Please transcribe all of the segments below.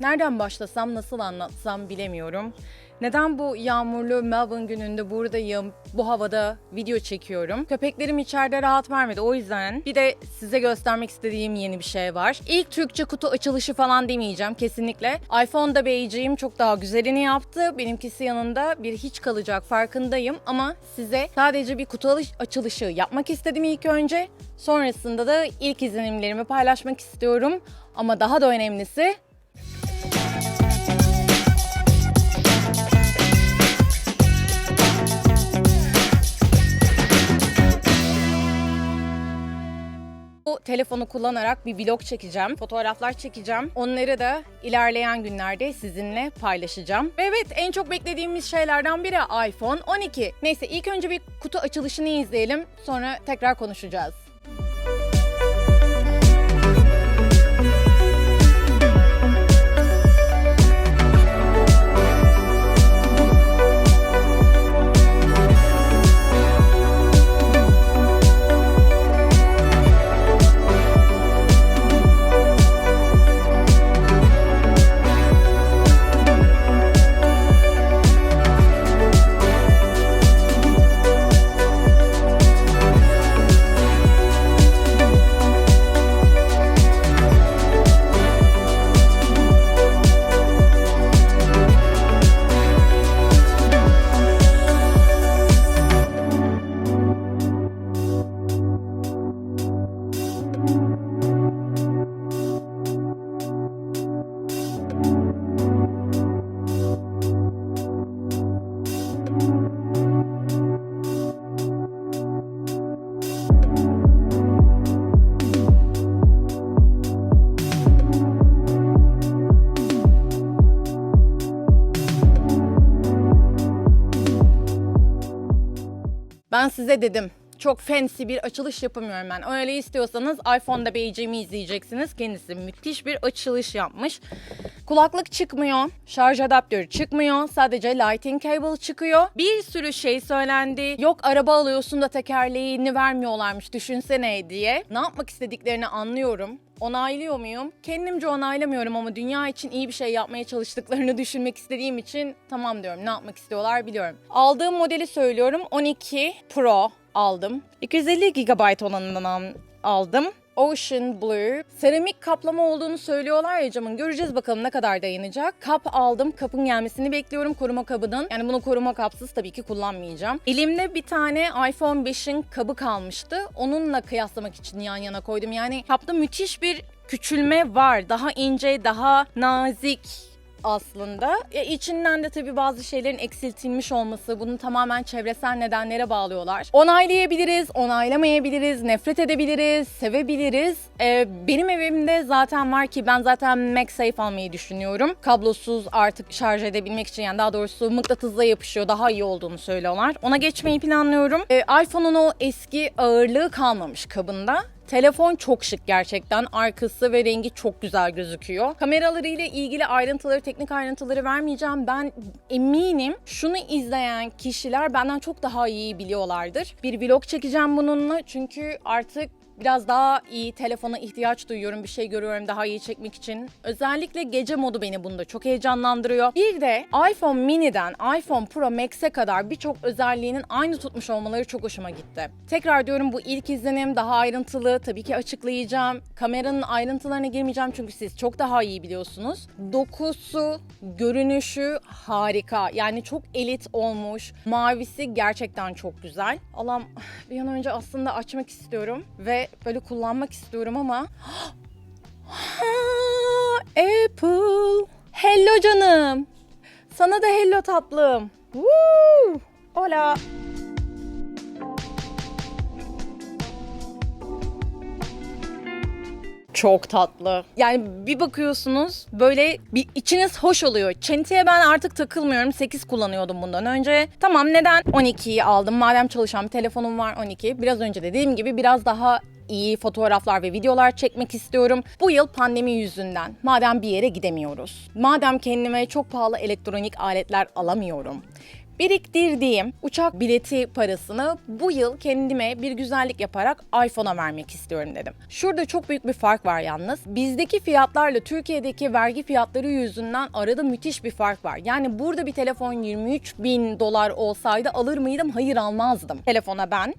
Nereden başlasam, nasıl anlatsam bilemiyorum. Neden bu yağmurlu Melbourne gününde buradayım, bu havada video çekiyorum? Köpeklerim içeride rahat vermedi o yüzden. Bir de size göstermek istediğim yeni bir şey var. İlk Türkçe kutu açılışı falan demeyeceğim kesinlikle. iPhone'da beyciğim çok daha güzelini yaptı. Benimkisi yanında bir hiç kalacak farkındayım. Ama size sadece bir kutu açılışı yapmak istedim ilk önce. Sonrasında da ilk izlenimlerimi paylaşmak istiyorum. Ama daha da önemlisi telefonu kullanarak bir vlog çekeceğim, fotoğraflar çekeceğim. Onları da ilerleyen günlerde sizinle paylaşacağım. Ve evet en çok beklediğimiz şeylerden biri iPhone 12. Neyse ilk önce bir kutu açılışını izleyelim. Sonra tekrar konuşacağız. Ben size dedim. Çok fancy bir açılış yapamıyorum ben. Öyle istiyorsanız iPhone'da beyciğimi izleyeceksiniz. Kendisi müthiş bir açılış yapmış. Kulaklık çıkmıyor. Şarj adaptörü çıkmıyor. Sadece lighting cable çıkıyor. Bir sürü şey söylendi. Yok araba alıyorsun da tekerleğini vermiyorlarmış düşünsene diye. Ne yapmak istediklerini anlıyorum. Onaylıyor muyum? Kendimce onaylamıyorum ama dünya için iyi bir şey yapmaya çalıştıklarını düşünmek istediğim için tamam diyorum. Ne yapmak istiyorlar biliyorum. Aldığım modeli söylüyorum. 12 Pro aldım. 250 GB olanından al- aldım. Ocean Blue. Seramik kaplama olduğunu söylüyorlar ya camın. Göreceğiz bakalım ne kadar dayanacak. Kap aldım. Kapın gelmesini bekliyorum koruma kabının. Yani bunu koruma kapsız tabii ki kullanmayacağım. Elimde bir tane iPhone 5'in kabı kalmıştı. Onunla kıyaslamak için yan yana koydum. Yani kapta müthiş bir küçülme var. Daha ince, daha nazik aslında. E, içinden de tabii bazı şeylerin eksiltilmiş olması, bunu tamamen çevresel nedenlere bağlıyorlar. Onaylayabiliriz, onaylamayabiliriz, nefret edebiliriz, sevebiliriz. E, benim evimde zaten var ki ben zaten MagSafe almayı düşünüyorum. Kablosuz artık şarj edebilmek için yani daha doğrusu mıknatısla yapışıyor, daha iyi olduğunu söylüyorlar. Ona geçmeyi planlıyorum. E, iPhone'un o eski ağırlığı kalmamış kabında. Telefon çok şık gerçekten. Arkası ve rengi çok güzel gözüküyor. Kameraları ile ilgili ayrıntıları, teknik ayrıntıları vermeyeceğim. Ben eminim şunu izleyen kişiler benden çok daha iyi biliyorlardır. Bir vlog çekeceğim bununla çünkü artık biraz daha iyi telefona ihtiyaç duyuyorum. Bir şey görüyorum daha iyi çekmek için. Özellikle gece modu beni bunda çok heyecanlandırıyor. Bir de iPhone mini'den iPhone Pro Max'e kadar birçok özelliğinin aynı tutmuş olmaları çok hoşuma gitti. Tekrar diyorum bu ilk izlenim daha ayrıntılı. Tabii ki açıklayacağım. Kameranın ayrıntılarına girmeyeceğim çünkü siz çok daha iyi biliyorsunuz. Dokusu, görünüşü harika. Yani çok elit olmuş. Mavisi gerçekten çok güzel. Allah'ım bir an önce aslında açmak istiyorum ve böyle kullanmak istiyorum ama Apple. Hello canım. Sana da hello tatlım. Woo! Hola. Çok tatlı. Yani bir bakıyorsunuz böyle bir içiniz hoş oluyor. Çentiye ben artık takılmıyorum. 8 kullanıyordum bundan önce. Tamam neden 12'yi aldım? Madem çalışan bir telefonum var 12. Biraz önce dediğim gibi biraz daha iyi fotoğraflar ve videolar çekmek istiyorum. Bu yıl pandemi yüzünden madem bir yere gidemiyoruz. Madem kendime çok pahalı elektronik aletler alamıyorum. biriktirdiğim uçak bileti parasını bu yıl kendime bir güzellik yaparak iPhone'a vermek istiyorum dedim. Şurada çok büyük bir fark var yalnız. Bizdeki fiyatlarla Türkiye'deki vergi fiyatları yüzünden arada müthiş bir fark var. Yani burada bir telefon 23 bin dolar olsaydı alır mıydım? Hayır almazdım. Telefona ben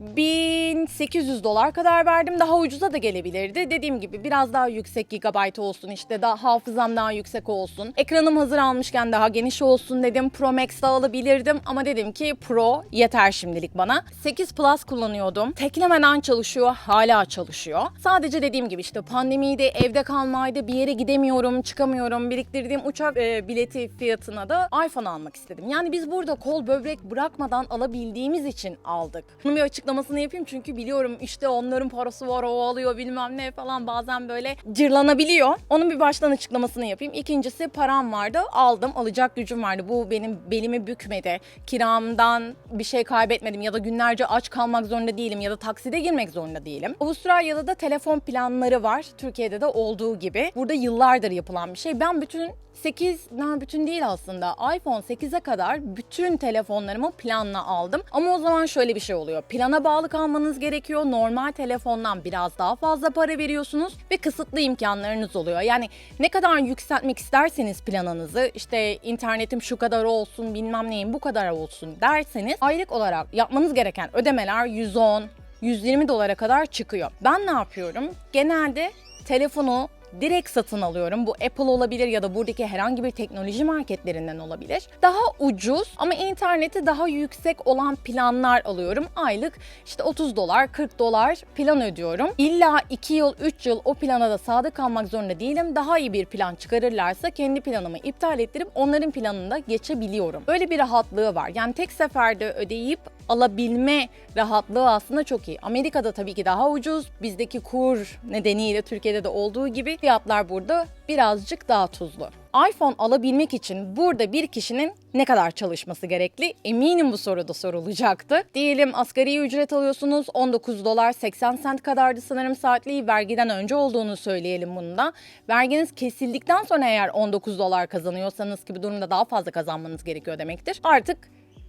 1800 dolar kadar verdim. Daha ucuza da gelebilirdi. Dediğim gibi biraz daha yüksek gigabayt olsun işte daha hafızam daha yüksek olsun. Ekranım hazır almışken daha geniş olsun dedim. Pro Max da alabilirdim ama dedim ki Pro yeter şimdilik bana. 8 Plus kullanıyordum. Teklemeden çalışıyor. Hala çalışıyor. Sadece dediğim gibi işte pandemiydi, evde kalmaydı, bir yere gidemiyorum, çıkamıyorum. Biriktirdiğim uçak e, bileti fiyatına da iPhone almak istedim. Yani biz burada kol böbrek bırakmadan alabildiğimiz için aldık. Bunun bir açıklamasını yapayım çünkü biliyorum işte onların parası var o alıyor bilmem ne falan bazen böyle cırlanabiliyor. Onun bir baştan açıklamasını yapayım. İkincisi param vardı aldım alacak gücüm vardı. Bu benim belimi bükmedi. Kiramdan bir şey kaybetmedim ya da günlerce aç kalmak zorunda değilim ya da takside girmek zorunda değilim. Avustralya'da da telefon planları var. Türkiye'de de olduğu gibi. Burada yıllardır yapılan bir şey. Ben bütün 8, ne bütün değil aslında. iPhone 8'e kadar bütün telefonlarımı planla aldım. Ama o zaman şöyle bir şey oluyor. Plana bağlı kalmanız gerekiyor. Normal telefondan biraz daha fazla para veriyorsunuz ve kısıtlı imkanlarınız oluyor. Yani ne kadar yükseltmek isterseniz planınızı işte internetim şu kadar olsun bilmem neyim bu kadar olsun derseniz aylık olarak yapmanız gereken ödemeler 110, 120 dolara kadar çıkıyor. Ben ne yapıyorum? Genelde telefonu direkt satın alıyorum. Bu Apple olabilir ya da buradaki herhangi bir teknoloji marketlerinden olabilir. Daha ucuz ama interneti daha yüksek olan planlar alıyorum. Aylık işte 30 dolar, 40 dolar plan ödüyorum. İlla 2 yıl, 3 yıl o plana da sadık kalmak zorunda değilim. Daha iyi bir plan çıkarırlarsa kendi planımı iptal ettirip onların planında geçebiliyorum. Böyle bir rahatlığı var. Yani tek seferde ödeyip alabilme rahatlığı aslında çok iyi. Amerika'da tabii ki daha ucuz. Bizdeki kur nedeniyle Türkiye'de de olduğu gibi fiyatlar burada birazcık daha tuzlu. iPhone alabilmek için burada bir kişinin ne kadar çalışması gerekli? Eminim bu soruda sorulacaktı. Diyelim asgari ücret alıyorsunuz 19 dolar 80 sent kadardı sanırım saatliği vergiden önce olduğunu söyleyelim bunu da. Verginiz kesildikten sonra eğer 19 dolar kazanıyorsanız ki bu durumda daha fazla kazanmanız gerekiyor demektir. Artık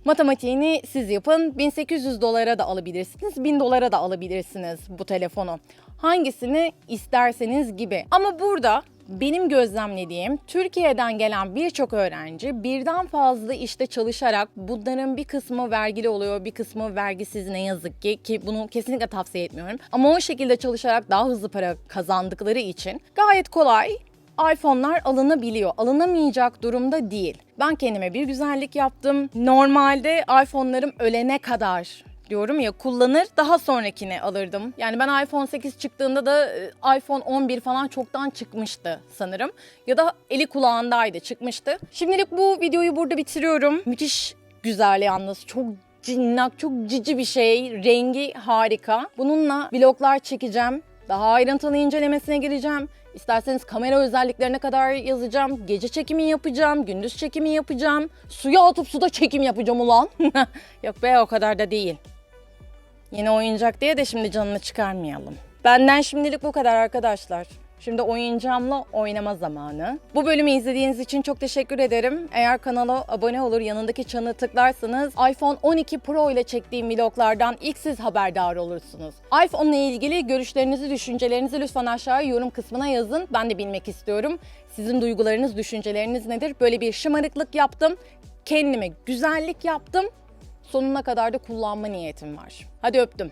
Matematiğini siz yapın. 1800 dolara da alabilirsiniz, 1000 dolara da alabilirsiniz bu telefonu. Hangisini isterseniz gibi. Ama burada benim gözlemlediğim Türkiye'den gelen birçok öğrenci birden fazla işte çalışarak bunların bir kısmı vergili oluyor, bir kısmı vergisiz ne yazık ki ki bunu kesinlikle tavsiye etmiyorum. Ama o şekilde çalışarak daha hızlı para kazandıkları için gayet kolay iPhone'lar alınabiliyor. Alınamayacak durumda değil. Ben kendime bir güzellik yaptım. Normalde iPhone'larım ölene kadar diyorum ya kullanır daha sonrakini alırdım. Yani ben iPhone 8 çıktığında da e, iPhone 11 falan çoktan çıkmıştı sanırım. Ya da eli kulağındaydı çıkmıştı. Şimdilik bu videoyu burada bitiriyorum. Müthiş güzel yalnız. Çok cinnak, çok cici bir şey. Rengi harika. Bununla vloglar çekeceğim. Daha ayrıntılı incelemesine gireceğim. İsterseniz kamera özelliklerine kadar yazacağım. Gece çekimi yapacağım, gündüz çekimi yapacağım. Suya atıp suda çekim yapacağım ulan. Yok be o kadar da değil. Yeni oyuncak diye de şimdi canını çıkarmayalım. Benden şimdilik bu kadar arkadaşlar. Şimdi oyuncağımla oynama zamanı. Bu bölümü izlediğiniz için çok teşekkür ederim. Eğer kanala abone olur yanındaki çanı tıklarsanız iPhone 12 Pro ile çektiğim vloglardan ilk siz haberdar olursunuz. iPhone ile ilgili görüşlerinizi, düşüncelerinizi lütfen aşağıya yorum kısmına yazın. Ben de bilmek istiyorum. Sizin duygularınız, düşünceleriniz nedir? Böyle bir şımarıklık yaptım. Kendime güzellik yaptım. Sonuna kadar da kullanma niyetim var. Hadi öptüm.